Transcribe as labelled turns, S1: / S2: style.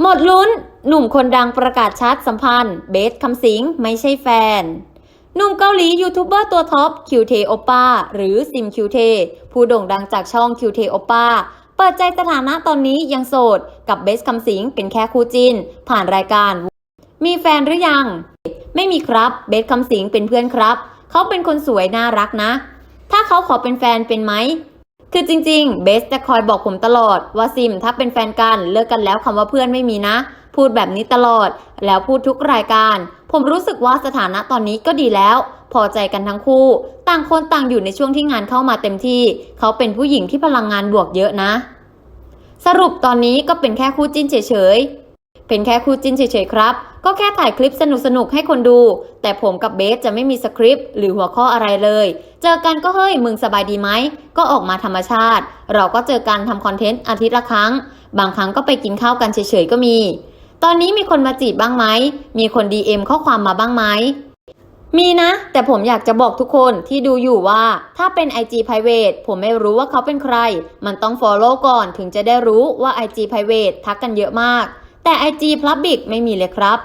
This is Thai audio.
S1: หมดลุ้น หนุ่มคนดังประกาศชัดสัมพันธ์ เบสคำสิงไม่ใช่แฟน หนุ่มเกาหลียูทูบเบอร์ตัวท็อปคิวเทโอป้าหรือซิมคิวเทผู้โด่งดังจากช่องคิวเทโอป้าเปิดใจสถานะตอนนี้ยังโสด กับเบสคำสิงเป็นแค่คู่จินผ่านรายการ มีแฟนหรือยัง ไม่มีครับ เบสคำสิงเป็นเพื่อนครับ เขาเป็นคนสวยน่ารักนะ ถ้าเขาขอเป็นแฟนเป็นไหม คือจริง ๆ เบสจะคอยบอกผมตลอด ว่าซิมถ้าเป็นแฟนกันเลิกกันแล้วคำว่าเพื่อนไม่มีนะ พูดแบบนี้ตลอด แล้วพูดทุกรายการ ผมรู้สึกว่าสถานะตอนนี้ก็ดีแล้ว พอใจกันทั้งคู่ ต่างคนต่างอยู่ในช่วงที่งานเข้ามาเต็มที่ เขาเป็นผู้หญิงที่พลังงานบวกเยอะนะ สรุปตอนนี้ก็เป็นแค่คู่จิ้นเฉยๆ เป็นแค่คู่จิ้นเฉยๆครับ ก็แค่ถ่ายคลิปสนุกๆให้คนดู แต่ผมกับเบสจะไม่มีสคริปต์หรือหัวข้ออะไรเลย เจอกันก็เฮ้ยมึงสบายดีไหม ก็ออกมาธรรมชาติ เราก็เจอกันทำคอนเทนต์อาทิตย์ละครั้ง บางครั้งก็ไปกินข้าวกันเฉยๆก็มี ตอนนี้มีคนมาจีบบ้างไหม มีคน DM ข้อความมาบ้างไหม มีนะ แต่ผมอยากจะบอกทุกคนที่ดูอยู่ว่า ถ้าเป็น IG Private ผมไม่รู้ว่าเขาเป็นใคร มันต้อง Follow ก่อนถึงจะได้รู้ว่า IG Private ทักกันเยอะมาก แต่ IG Public ไม่มีเลยครับ